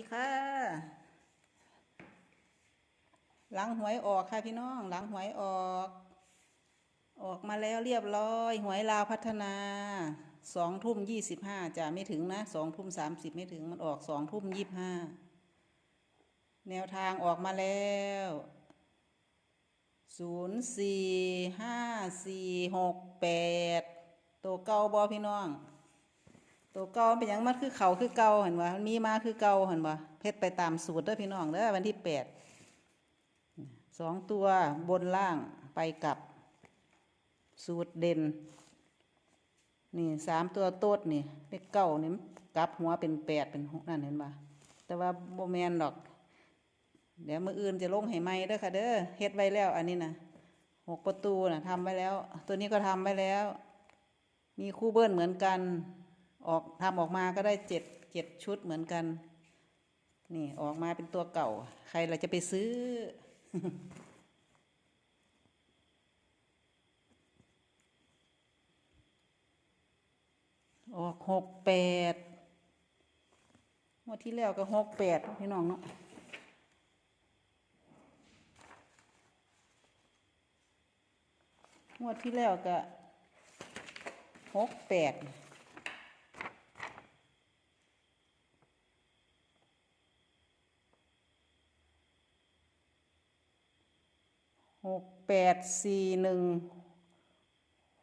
ดีค่ะ หลังหวยออกค่ะพี่น้อง หลังหวยออก ออกมาแล้วเรียบร้อย หวยลาวพัฒนาสองทุ่มยี่สิบห้าจะไม่ถึงนะสองทุ่มสามสิบไม่ถึงมันออกสองทุ่มยี่สิบห้าแนวทางออกมาแล้วศูนย์สี่ห้าสี่หกแปดตัวเก่าบอพี่น้อง ตัวเก่าเป็นยังมันคือเขาคือเก่าเห็นว่ามันมีมาคือเก่าเห็นว่าเพชรไปตามสูตรเด้อพี่น้องเด้อวันที่แปดสองตัวบนล่างไปกลับ สูตรเด่น นี่สามตัวโต๊ดนี่เลขเก้านี่มันกลับหัวเป็นแปดเป็นหกนั่นเห็นปะแต่ว่าโบแมนดอก เดี๋ยวมืออื่นจะลงให้ไหมเด้อค่ะเด้อเฮ็ดไว้แล้ว อันนี้นะหกประตูนะทำไว้แล้ว ตัวนี้ก็ทำไว้แล้ว มีคู่เบิ้ลเหมือนกัน ออกทำออกมาก็ได้เจ็ดเจ็ดชุดเหมือนกัน นี่ออกมาเป็นตัวเก่า ใครเราจะไปซื้อ ออกหกแปดงวดที่แล้วก็หกแปดพี่น้องเนาะงวดที่แล้วก็หกแปด หกแปดสี่หนึ่ง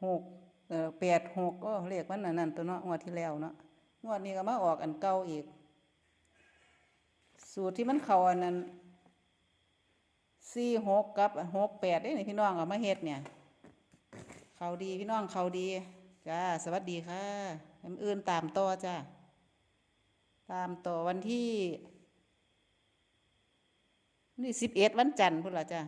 หกเออแปดหกก็เรียกมันนั่นนั่นตัวเนาะงวดที่แล้วเนาะงวดนี้ก็มาออกอันเก่าอีก สูตรที่มันเข้าอันนั้นสี่หกกับหกแปดได้นี่พี่น้องเอามาเฮ็ดเนี่ย เขาดีพี่น้องเขาดีจ้าสวัสดีค่ะอันอื่นตามต่อจ้าตามต่อวันที่นี่สิบเอ็ดวันจันทร์พุ่นละจ้า